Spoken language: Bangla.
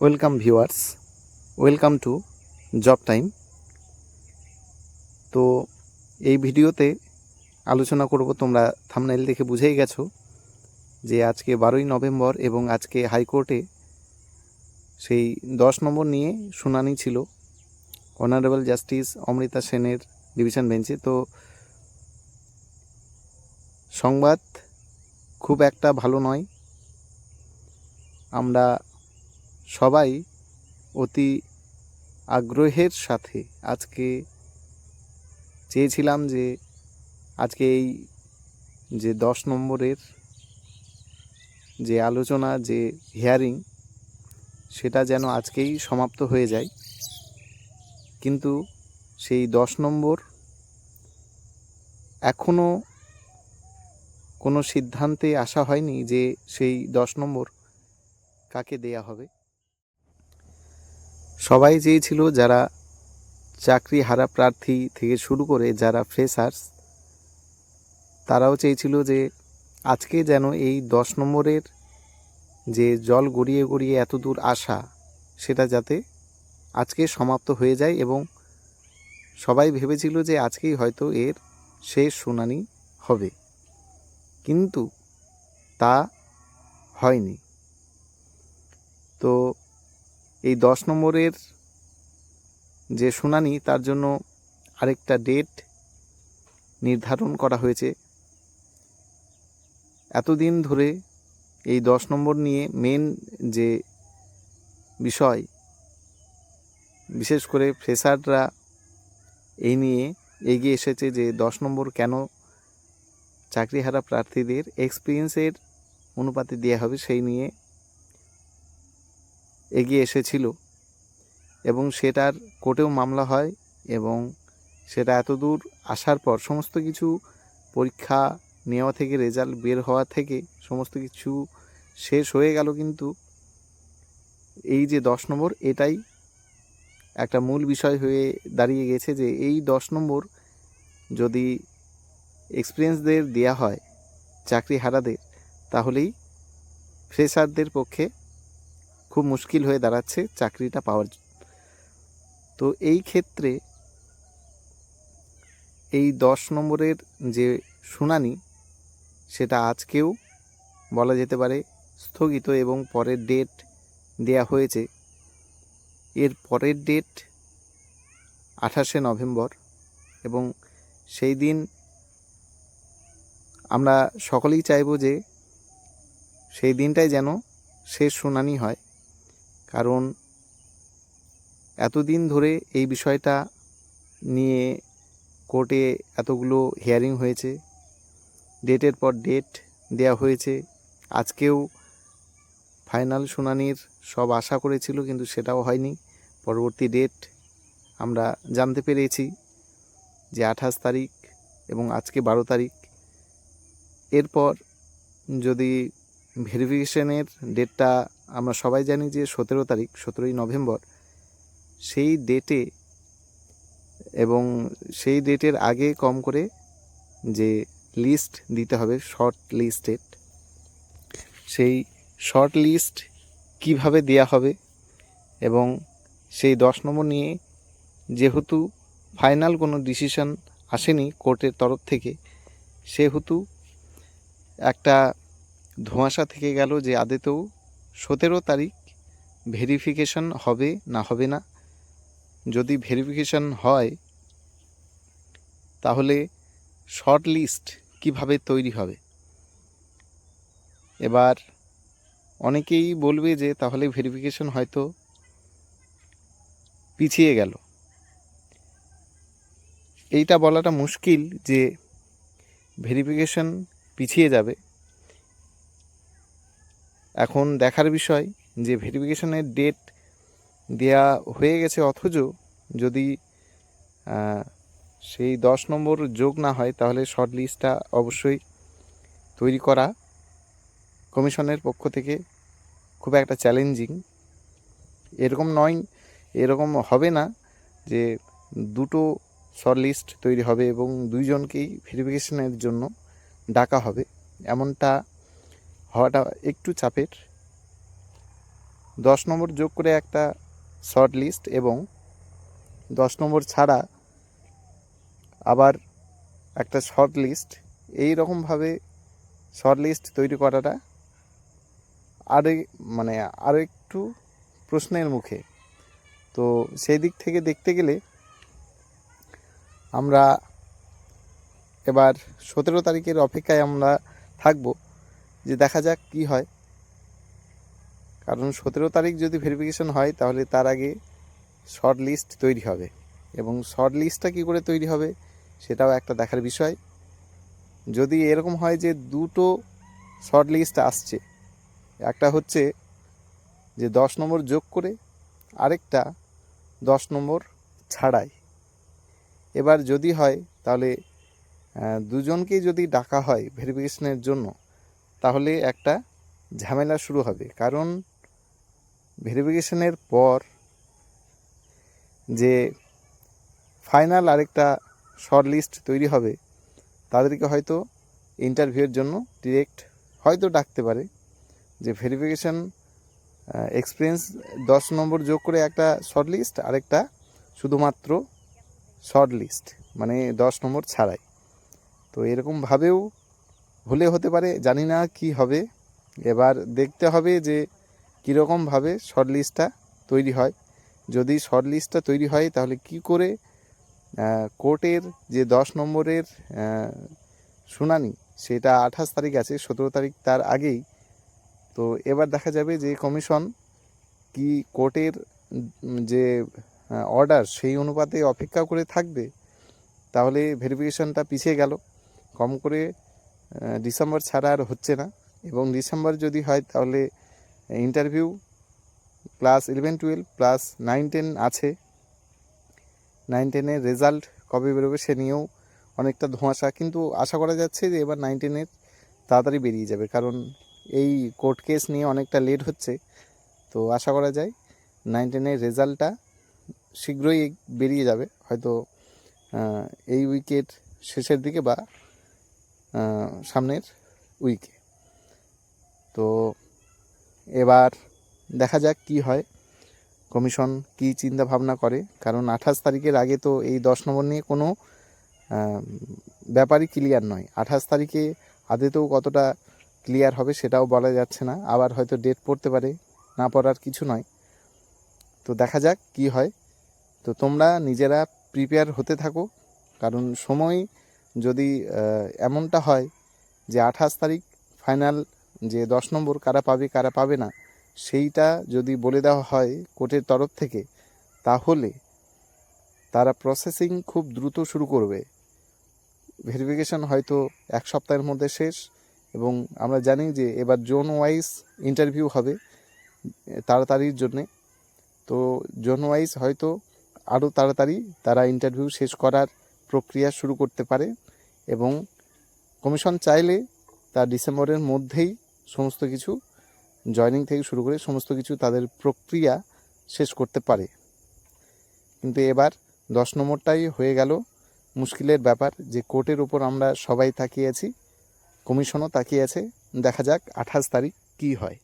Welcome viewers welcome to job time তো এই ভিডিওতে আলোচনা করব তোমরা থামনাইল দেখে বুঝেই গেছো যে আজকে বারোই নভেম্বর এবং আজকে হাইকোর্টে সেই দশ নম্বর নিয়ে শুনানি ছিল অনারেবল জাস্টিস অমৃতা সেনের ডিভিশন বেঞ্চে। তো সংবাদ খুব একটা ভালো নয়। আমরা সবাই অতি আগ্রহের সাথে আজকে চেয়েছিলাম যে আজকে এই যে দশ নম্বরের যে আলোচনা, যে হিয়ারিং সেটা যেন আজকেই সমাপ্ত হয়ে যায়। কিন্তু সেই দশ নম্বর এখনও কোনো সিদ্ধান্তে আসা হয়নি যে সেই দশ নম্বর কাকে দেয়া হবে। সবাই চেয়েছিল যারা চাকরি হারা প্রার্থী থেকে শুরু করে যারা ফ্রেশার্স তারাও চেয়েছিল যে আজকে যেন এই দশ নম্বরের যে জল গড়িয়ে গড়িয়ে এত দূর আসা, সেটা যাতে আজকে সমাপ্ত হয়ে যায় এবং সবাই ভেবেছিল যে আজকেই হয়তো এর শেষ শুনানি হবে। কিন্তু তা হয়নি। তো এই দশ নম্বরের যে শুনানি, তার জন্য আরেকটা ডেট নির্ধারণ করা হয়েছে। এতদিন ধরে এই দশ নম্বর নিয়ে মেন যে বিষয়, বিশেষ করে ফ্রেশাররা এই নিয়ে এগিয়ে এসেছে যে দশ নম্বর কেন চাকরিহারা প্রার্থীদের এক্সপিরিয়েন্সের অনুপাতে দেওয়া হবে, সেই নিয়ে এগিয়ে এসেছিল এবং সেটার কোর্টেও মামলা হয় এবং সেটা এত দূর আসার পর সমস্ত কিছু পরীক্ষা নেওয়া থেকে, রেজাল্ট বের হওয়া থেকে সমস্ত কিছু শেষ হয়ে গেল কিন্তু এই যে দশ নম্বর, এটাই একটা মূল বিষয় হয়ে দাঁড়িয়ে গেছে যে এই দশ নম্বর যদি এক্সপিরিয়েন্সদের দেয়া হয় চাকরি হারাদের তাহলেই ফ্রেশারদের পক্ষে খুব মুশকিল হয়ে দাঁড়াচ্ছে চাকরিটা পাওয়ার জন্য। তো এই ক্ষেত্রে এই দশ নম্বরের যে শুনানি, সেটা আজকেও বলা যেতে পারে স্থগিত এবং পরের ডেট দেয়া হয়েছে। এর পরের ডেট আঠাশে নভেম্বর এবং সেই দিন আমরা সকলেই চাইব যে সেই দিনটাই যেন শেষ শুনানি হয়। কারণ এতদিন ধরে এই বিষয়টা নিয়ে কোর্টে এতগুলো হিয়ারিং হয়েছে, ডেটের পর ডেট দেয়া হয়েছে, আজকেও ফাইনাল শুনানির সব আশা করেছিল কিন্তু সেটাও হয়নি। পরবর্তী ডেট আমরা জানতে পেরেছি যে আঠাশ তারিখ এবং আজকে বারো তারিখ। এরপর যদি ভেরিফিকেশনের ডেটটা আমরা সবাই জানি যে সতেরো তারিখ, সতেরোই নভেম্বর, সেই ডেটে এবং সেই ডেটের আগে কম করে যে লিস্ট দিতে হবে, শর্ট লিস্টেড, সেই শর্ট লিস্ট কীভাবে দেয়া হবে এবং সেই দশ নম্বর নিয়ে যেহেতু ফাইনাল কোনো ডিসিশন আসেনি কোর্টের তরফ থেকে, সেহেতু একটা ধোঁয়াশা থেকে গেল যে আদেতেও সতেরো তারিখ ভেরিফিকেশন হবে না হবে না? যদি ভেরিফিকেশন হয়, তাহলে শর্ট লিস্ট কীভাবে তৈরি হবে? এবার অনেকেই বলবে যে তাহলে ভেরিফিকেশন হয়তো পিছিয়ে গেল। এইটা বলাটা মুশকিল যে ভেরিফিকেশন পিছিয়ে যাবে। এখন দেখার বিষয় যে ভেরিফিকেশনের ডেট দেয়া হয়ে গেছে, অথচ যদি সেই দশ নম্বর যোগ না হয়, তাহলে শর্ট লিস্টটা অবশ্যই তৈরি করা কমিশনের পক্ষ থেকে খুব একটা চ্যালেঞ্জিং এরকম নয়, এরকম হবে না যে দুটো শর্ট লিস্ট তৈরি হবে এবং দুইজনকেই ভেরিফিকেশনের জন্য ডাকা হবে। এমনটা হওয়াটা একটু চাপের। দশ নম্বর যোগ করে একটা শর্ট লিস্ট এবং দশ নম্বর ছাড়া আবার একটা শর্ট লিস্ট এই রকমভাবে শর্ট লিস্ট তৈরি করাটা আরে মানে আরও একটু প্রশ্নের মুখে। তো সেই দিক থেকে দেখতে গেলে আমরা এবার সতেরো তারিখের অপেক্ষায় আমরা থাকব। যে দেখা যাক কি হয়। কারণ সতেরো তারিখ যদি ভেরিফিকেশন হয়, তাহলে তার আগে শর্ট লিস্ট তৈরি হবে। এবং শর্ট লিস্টটা কী করে তৈরি হবে, সেটাও একটা দেখার বিষয়। যদি এরকম হয় যে দুটো শর্ট লিস্ট আসছে, একটা হচ্ছে যে দশ নম্বর যোগ করে, আরেকটা দশ নম্বর ছাড়াই। এবার যদি হয়, তাহলে দুজনকেই যদি ডাকা হয় ভেরিফিকেশনের জন্য তাহলে একটা ঝামেলা শুরু হবে। কারণ ভেরিফিকেশনের পর যে ফাইনাল আরেকটা শর্ট লিস্ট তৈরি হবে, তাদেরকে হয়তো ইন্টারভিউয়ের জন্য ডিরেক্ট হয়তো ডাকতে পারে যে ভেরিফিকেশন এক্সপিরিয়েন্স দশ নম্বর যোগ করে একটা শর্ট লিস্ট আরেকটা শুধুমাত্র শর্ট লিস্ট মানে দশ নম্বর ছাড়াই। তো এরকমভাবেও হলে হতে পারে, জানি না কি হবে। এবার দেখতে হবে যে কীরকমভাবে শর্ট লিস্টটা তৈরি হয়। যদি শর্ট লিস্টটা তৈরি হয়, তাহলে কি করে কোর্টের যে দশ নম্বরের শুনানি, সেটা আঠাশ তারিখ আছে, সতেরো তারিখ তার আগেই। তো এবার দেখা যাবে যে কমিশন কি কোর্টের যে অর্ডার সেই অনুপাতে অপেক্ষা করে থাকবে। তাহলে ভেরিফিকেশনটা পিছিয়ে গেল। কম করে ডিসেম্বর ছাড়া আর হচ্ছে না। এবং ডিসেম্বর যদি হয় তাহলে interview class eleven twelve plus nine ten আছে। নাইন টেনের রেজাল্ট কবে বেরোবে সে নিয়েও অনেকটা ধোঁয়াশা। কিন্তু আশা করা যাচ্ছে যে এবার নাইন টেনের তাড়াতাড়ি বেরিয়ে যাবে। কারণ এই কোর্ট কেস নিয়ে অনেকটা লেট হচ্ছে। তো আশা করা যায় নাইন টেনের রেজাল্টটা শীঘ্রই বেরিয়ে যাবে। হয়তো এই উইকেট শেষের দিকে বা সামনের উইকে তো এবার দেখা যাক কি হয়। কমিশন কি চিন্তা ভাবনা করে? কারণ আঠাশ তারিখের আগে তো এই দশ নম্বর নিয়ে কোনো ব্যাপারই ক্লিয়ার নয়। আঠাশ তারিখে আদেতেও কতটা ক্লিয়ার হবে সেটাও বলা যাচ্ছে না। আবার হয়তো ডেট পড়তে পারে, না পড়ার কিছু নয়। তো দেখা যাক কি হয়। তো তোমরা নিজেরা প্রিপেয়ার হতে থাকো। কারণ সময় যদি এমনটা হয় যে আঠাশ তারিখ ফাইনাল যে দশ নম্বর কারা পাবে কারা পাবে না, সেইটা যদি বলে দেওয়া হয় কোর্টের তরফ থেকে, তাহলে তারা প্রসেসিং খুব দ্রুত শুরু করবে। ভেরিফিকেশন হয়তো এক সপ্তাহের মধ্যে শেষ এবং আমরা জানি যে এবার জোন ওয়াইজ ইন্টারভিউ হবে তাড়াতাড়ির জন্যে। তো জোন ওয়াইজ হয়তো আরও তাড়াতাড়ি তারা ইন্টারভিউ শেষ করার প্রক্রিয়া শুরু করতে পারে। এবং কমিশন চাইলে তা ডিসেম্বরের মধ্যেই সমস্ত কিছু, জয়নিং থেকে শুরু করে সমস্ত কিছু তাদের প্রক্রিয়া শেষ করতে পারে। কিন্তু এবার দশ নম্বরটাই হয়ে গেল মুশকিলের ব্যাপার, যে কোর্টের উপর আমরা সবাই তাকিয়ে আছি, কমিশনও তাকিয়ে আছে। দেখা যাক আঠাশ তারিখ কী হয়।